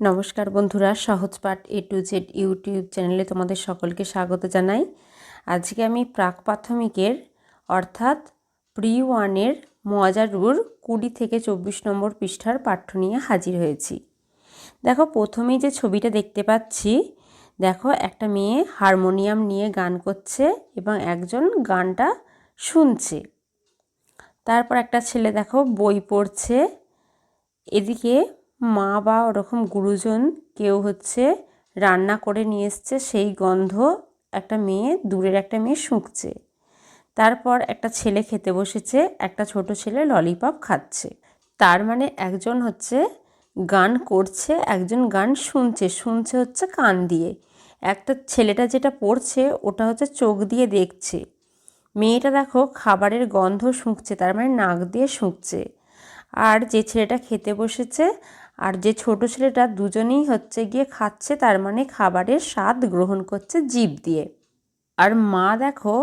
নমস্কার বন্ধুরা, সহজ পাঠ এ টু জেড ইউটিউব চ্যানেলে তোমাদের সকলকে স্বাগত জানাই। আজকে আমি প্রাক প্রাথমিকের, অর্থাৎ প্রি ওয়ানের মজারুর কুড়ি থেকে চব্বিশ নম্বর পৃষ্ঠার পাঠ্য নিয়ে হাজির হয়েছি। দেখো, প্রথমেই যে ছবিটা দেখতে পাচ্ছি, দেখো একটা মেয়ে হারমোনিয়াম নিয়ে গান করছে এবং একজন গানটা শুনছে। তারপর একটা ছেলে দেখো বই পড়ছে। এদিকে মা বা ওরকম গুরুজন কেউ হচ্ছে রান্না করে নিয়ে এসছে, সেই গন্ধ একটা মেয়ে, দূরের একটা মেয়ে শুঁকছে। তারপর একটা ছেলে খেতে বসেছে, একটা ছোট ছেলে ললিপপ খাচ্ছে। তার মানে একজন হচ্ছে গান করছে, একজন গান শুনছে শুনছে হচ্ছে কান দিয়ে। একটা ছেলেটা যেটা পড়ছে, ওটা হচ্ছে চোখ দিয়ে দেখছে। মেয়েটা দেখো খাবারের গন্ধ শুঁকছে, তার মানে নাক দিয়ে শুঁকছে। আর যে ছেলেটা খেতে বসেছে আর যে ছোট ছেলেটা দুজনেই হচ্ছে গিয়ে খাচ্ছে, তার মানে খাবারের স্বাদ গ্রহণ করছে জিভ দিয়ে। আর মা দেখো,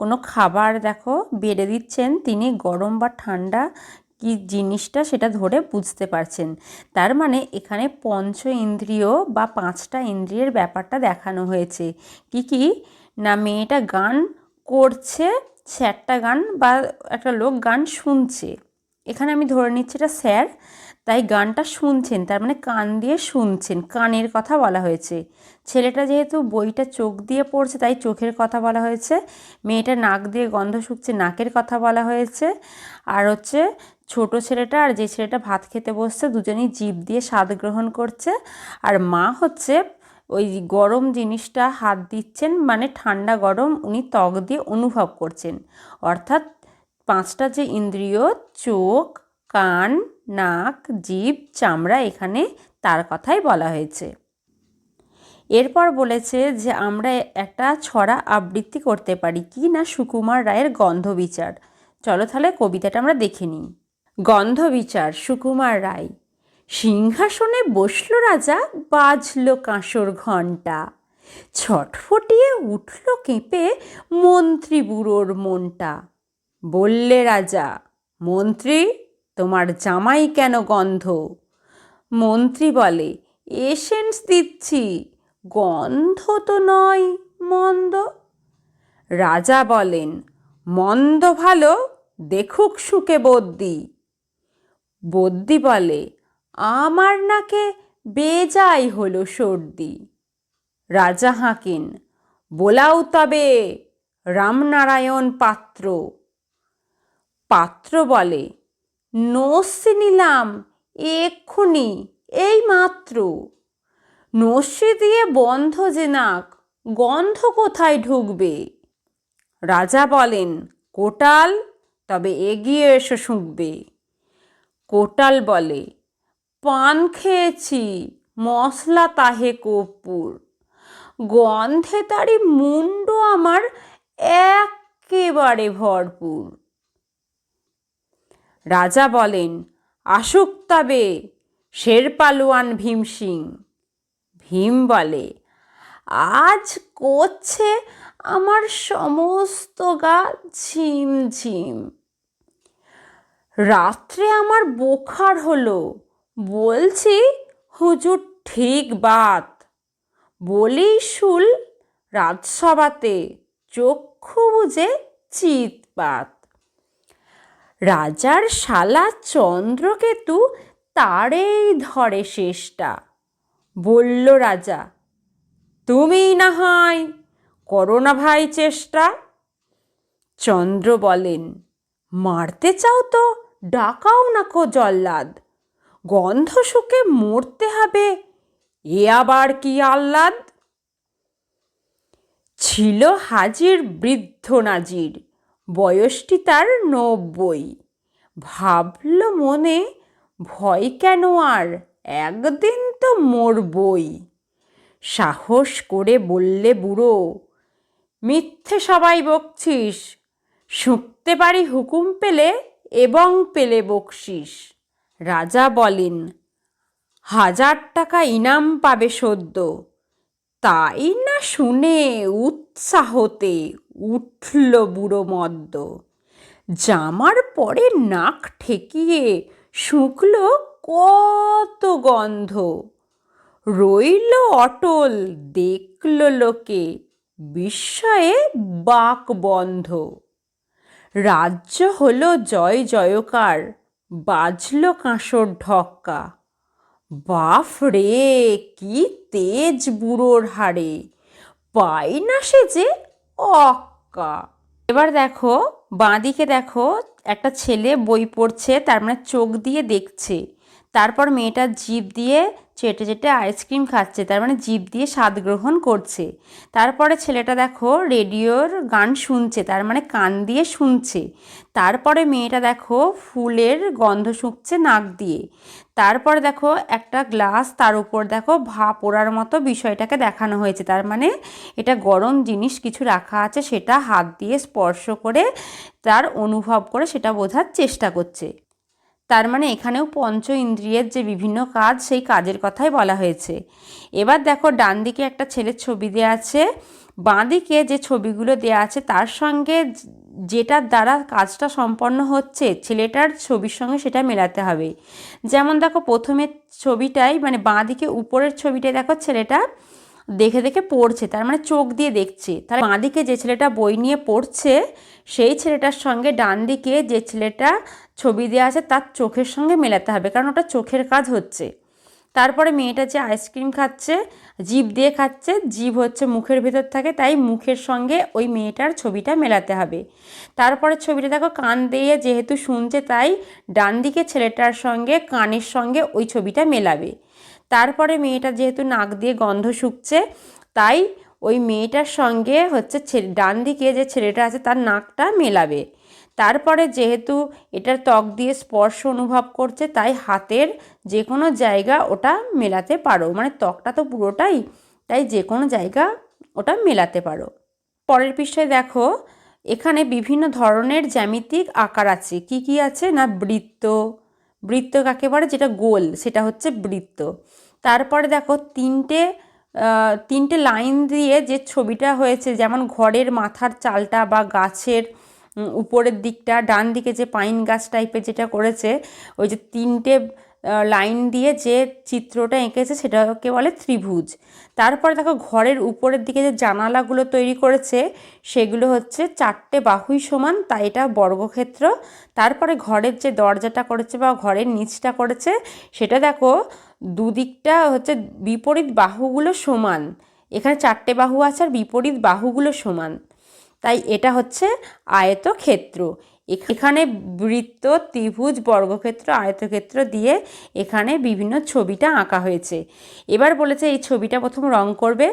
কোনো খাবার দেখো, বেড়ে দিচ্ছেন, তিনি গরম বা ঠান্ডা কি জিনিসটা সেটা ধরে বুঝতে পারছেন। তার মানে এখানে পঞ্চ ইন্দ্রিয় বা পাঁচটা ইন্দ্রিয়ের ব্যাপারটা দেখানো হয়েছে। কি কি? না, মেয়েটা গান করছে, স্যারটা গান বা একটা লোক গান শুনছে। এখানে আমি ধরে নিচ্ছি এটা স্যার। তাই গানটা শুনছেন, তার মানে কান দিয়ে শুনছেন, কানের কথা বলা হয়েছে। ছেলেটা যেহেতু বইটা চোখ দিয়ে পড়ছে, তাই চোখের কথা বলা হয়েছে। মেয়েটা নাক দিয়ে গন্ধ শুকছে, নাকের কথা বলা হয়েছে। আর হচ্ছে ছোট ছেলেটা আর যে ছেলেটা ভাত খেতে বসছে, দুজনেই জিভ দিয়ে স্বাদ গ্রহণ করছে। আর মা হচ্ছে ওই গরম জিনিসটা হাত দিচ্ছেন মানে ঠান্ডা গরম উনি ত্বক দিয়ে অনুভব করছেন। অর্থাৎ পাঁচটা যে ইন্দ্রিয়, চোখ কান, নাক জীব চামড়া এখানে তার কথাই বলা হয়েছে। এরপর বলেছে যে, আমরা একটা ছড়া আবৃত্তি করতে পারি, কি না সুকুমার রায়ের গন্ধ বিচার? চলো তাহলে কবিতাটা আমরা দেখে নিই। গন্ধ বিচার, সুকুমার রায়। সিংহাসনে বসল রাজা, বাজল কাঁসর ঘণ্টা। ছটফটিয়ে উঠল কেঁপে মন্ত্রী বুড়োর মনটা। বললে রাজা, মন্ত্রী তোমার জামাই কেন গন্ধ? মন্ত্রী বলে, এসেন্স দিচ্ছি, গন্ধ তো নয় মন্দ। রাজা বলেন, মন্দ ভালো, দেখুক সুখে বদ্যি। বদ্যি বলে, আমার নাকে বেজাই হলো সর্দি। রাজা হাঁকেন, বোলাও তবে রামনারায়ণ পাত্র। পাত্র বলে নস্যি নিলাম এক্ষুনি এই মাত্র। নস্যি দিয়ে বন্ধ যে নাক, গন্ধ কোথায় ঢুকবে? রাজা বলেন, কোটাল, তবে এগিয়ে এসো শুঁকবে। কোটাল বলে, পান খেয়েছি, মশলা তাহে কর্পূর। গন্ধে তারই মুন্ড আমার একেবারে ভরপুর। রাজা বলেন, আসুক তবে শেরপালোয়ান ভীম সিং ভীম বলে, আজ করছে আমার সমস্ত গা ঝিম ঝিম রাত্রে আমার বোখার হলো। বলছি, হুজুর ঠিক বাত। বলেই শুল রাজসভাতে। চক্ষু বুঝে চিৎপাত রাজার শালা চন্দ্রকেতু তারেই ধরে শেষটা। বলল রাজা তুমি না হয় করো না ভাই চেষ্টা? চন্দ্র বলেন, মারতে চাও তো, ডাকাও না কো জল্লাদ। গন্ধ শুকে মরতে হবে, এ আবার কি আহ্লাদ? ছিল হাজির বৃদ্ধ নাজির। বয়সটি তার নব্বই। ভাবল মনে, ভয় কেন আর? একদিন তো মরবই। সাহস করে বললে, বুড়ো, মিথ্যে সবাই বকছিস। শুঁকতে পারি হুকুম পেলে এবং পেলে বকশিস রাজা বলেন, হাজার টাকা ইনাম পাবে সদ্য। তাই না শুনে উৎসাহতে উঠল বুড়ো মদ্য জামার পরে নাক ঠেকিয়ে শুকল কত গন্ধ। রইল অটল, দেখল লোকে, বিস্ময়ে বাক বন্ধ। রাজ্য হলো জয় জয়কার, বাজল কাঁসর ঢক্কা। বাফ রে, কি তেজ বুড়োর হাড়ে। পাই না সে যে অক্কা। এবার দেখো, বাঁদিকে দেখো, একটা ছেলে বই পড়ছে, তার মানে চোখ দিয়ে দেখছে। তারপর মেয়েটা জিভ দিয়ে চেটে চেটে আইসক্রিম খাচ্ছে, তার মানে জিভ দিয়ে স্বাদ গ্রহণ করছে। তারপরে ছেলেটা দেখো রেডিওর গান শুনছে, তার মানে কান দিয়ে শুনছে। তারপরে মেয়েটা দেখো ফুলের গন্ধ শুঁকছে নাক দিয়ে। তারপরে দেখো একটা গ্লাস, তার উপর দেখো ভা পোড়ার মতো বিষয়টাকে দেখানো হয়েছে। তার মানে এটা গরম জিনিস কিছু রাখা আছে, সেটা হাত দিয়ে স্পর্শ করে, তার অনুভব করে সেটা বোঝার চেষ্টা করছে। তার মানে এখানেও পঞ্চ ইন্দ্রিয়ের যে বিভিন্ন কাজ, সেই কাজের কথাই বলা হয়েছে। এবার দেখো, ডান দিকে একটা ছেলের ছবি দেওয়া আছে। বাঁ দিকে যে ছবিগুলো দেওয়া আছে, তার সঙ্গে যেটার দ্বারা কাজটা সম্পন্ন হচ্ছে, ছেলেটার ছবির সঙ্গে সেটা মেলাতে হবে। যেমন দেখো প্রথমে ছবিটাই মানে বাঁ দিকে উপরের ছবিটাই দেখো, ছেলেটা দেখে দেখে পড়ছে, তার মানে চোখ দিয়ে দেখছে। তাহলে বাঁ দিকে যে ছেলেটা বই নিয়ে পড়ছে, সেই ছেলেটার সঙ্গে ডান দিকে যে ছেলেটা ছবি দেওয়া আছে, তার চোখের সঙ্গে মেলাতে হবে, কারণ ওটা চোখের কাজ হচ্ছে। তারপরে মেয়েটা যে আইসক্রিম খাচ্ছে, জিভ দিয়ে খাচ্ছে, জিভ হচ্ছে মুখের ভেতর থাকে, তাই মুখের সঙ্গে ওই মেয়েটার ছবিটা মেলাতে হবে। তারপরে ছবিটা দেখো, কান দিয়ে যেহেতু শুনছে, তাই ডান দিকে ছেলেটার সঙ্গে, কানের সঙ্গে ওই ছবিটা মেলাবে। তারপরে মেয়েটা যেহেতু নাক দিয়ে গন্ধ শুকছে, তাই ওই মেয়েটার সঙ্গে হচ্ছে ছেলে ডান দিকে যে ছেলেটা আছে তার নাকটা মেলাবে। তারপরে যেহেতু এটার ত্বক দিয়ে স্পর্শ অনুভব করছে, তাই হাতের যে কোনো জায়গা ওটা মেলাতে পারো। মানে ত্বকটা তো পুরোটাই, তাই যে কোনো জায়গা ওটা মেলাতে পারো। পরের পৃষ্ঠায় দেখো, এখানে বিভিন্ন ধরনের জ্যামিতিক আকার আছে। কি কি আছে? না বৃত্ত। বৃত্ত কাকে বলে? যেটা গোল, সেটা হচ্ছে বৃত্ত। তারপরে দেখো তিনটে তিনটে লাইন দিয়ে যে ছবিটা হয়েছে, যেমন ঘরের মাথার চালটা বা গাছের উপরের দিকটা, ডান দিকে যে পাইন গাছ টাইপের যেটা করেছে, ওই যে তিনটে লাইন দিয়ে যে চিত্রটা এঁকেছে সেটাকে বলে ত্রিভুজ। তারপরে দেখো ঘরের উপরের দিকে যে জানালাগুলো তৈরি করেছে, সেগুলো হচ্ছে চারটে বাহুই সমান, তাই এটা বর্গক্ষেত্র। তারপরে ঘরের যে দরজাটা করেছে বা ঘরের নিচটা করেছে, সেটা দেখো দুদিকটা হচ্ছে বিপরীত বাহুগুলো সমান। এখানে চারটে বাহু আছে আর বিপরীত বাহুগুলো সমান। তাই এটা হচ্ছে আয়তক্ষেত্র। এখানে বৃত্ত, ত্রিভুজ, বর্গক্ষেত্র, আয়তক্ষেত্র দিয়ে এখানে বিভিন্ন ছবিটা আঁকা হয়েছে। এবার বলেছে এই ছবিটা প্রথম রং করবে।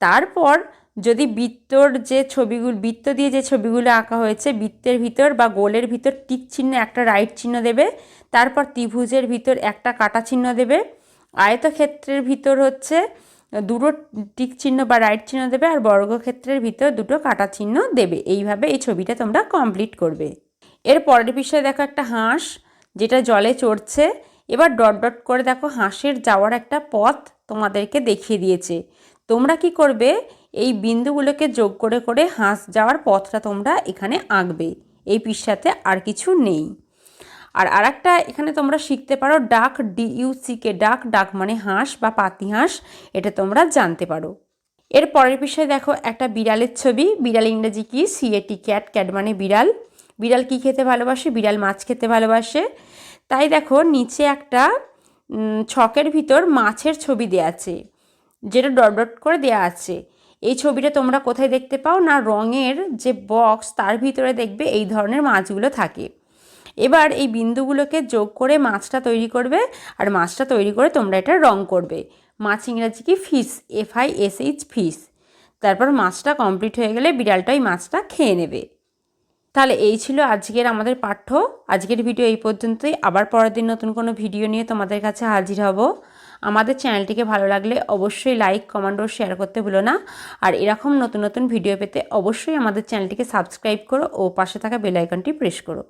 তারপর যদি বৃত্তর যে ছবিগুলো বৃত্ত দিয়ে যে ছবিগুলো আঁকা হয়েছে, বৃত্তের ভিতর বা গোলের ভিতর টিক চিহ্ন একটা রাইট চিহ্ন দেবে। তারপর ত্রিভুজের ভিতর একটা কাটা চিহ্ন দেবে। আয়তক্ষেত্রের ভিতর হচ্ছে দুটো টিক চিহ্ন বা রাইট চিহ্ন দেবে আর বর্গক্ষেত্রের ভিতর দুটো কাটা চিহ্ন দেবে। এইভাবে এই ছবিটা তোমরা কমপ্লিট করবে। এর পরের বিষয়ে দেখো একটা হাঁস, যেটা জলে চড়ছে। এবার ডট ডট করে দেখো হাঁসের যাওয়ার একটা পথ তোমাদেরকে দেখিয়ে দিয়েছে। তোমরা কি করবে? এই বিন্দুগুলোকে যোগ করে করে হাঁস যাওয়ার পথটা তোমরা এখানে আঁকবে। এই পৃষ্ঠাতে আর কিছু নেই। আর আরেকটা এখানে তোমরা শিখতে পারো ডাক ডিইউসিকে ডাক ডাক মানে হাঁস বা পাতি হাঁস, এটা তোমরা জানতে পারো। এর পরের বিষয়ে দেখো, একটা বিড়ালের ছবি, বিড়াল ইংরেজি কি? সিএটি ক্যাট ক্যাট মানে বিড়াল। বিড়াল কি খেতে ভালোবাসে? বিড়াল মাছ খেতে ভালোবাসে। তাই দেখো, নিচে একটা ছকের ভিতর মাছের ছবি দেওয়া আছে, যেটা ডট ডট করে দেওয়া আছে। এই ছবিটা তোমরা কোথায় দেখতে পাও? না, রঙের যে বক্স তার ভিতরে দেখবে এই ধরনের মাছগুলো থাকে। এবার এই বিন্দুগুলোকে যোগ করে মাছটা তৈরি করবে, আর মাছটা তৈরি করে তোমরা এটা রং করবে। মাছ ইংরাজি কি? Fish F I S H fish তারপর মাছটা কমপ্লিট হয়ে গেলে বিড়ালটা ওই মাছটা খেয়ে নেবে। তাহলে এই ছিল আজকের আমাদের পাঠ্য। আজকের ভিডিও এই পর্যন্তই। আবার পরের দিন নতুন কোনো ভিডিও নিয়ে তোমাদের কাছে হাজির হব। আমাদের চ্যানেলটিকে ভালো লাগলে অবশ্যই লাইক, কমেন্ট ও শেয়ার করতে ভুলো না। আর এরকম নতুন নতুন ভিডিও পেতে অবশ্যই আমাদের চ্যানেলটিকে সাবস্ক্রাইব করো ও পাশে থাকা বেল আইকনটি প্রেস করো।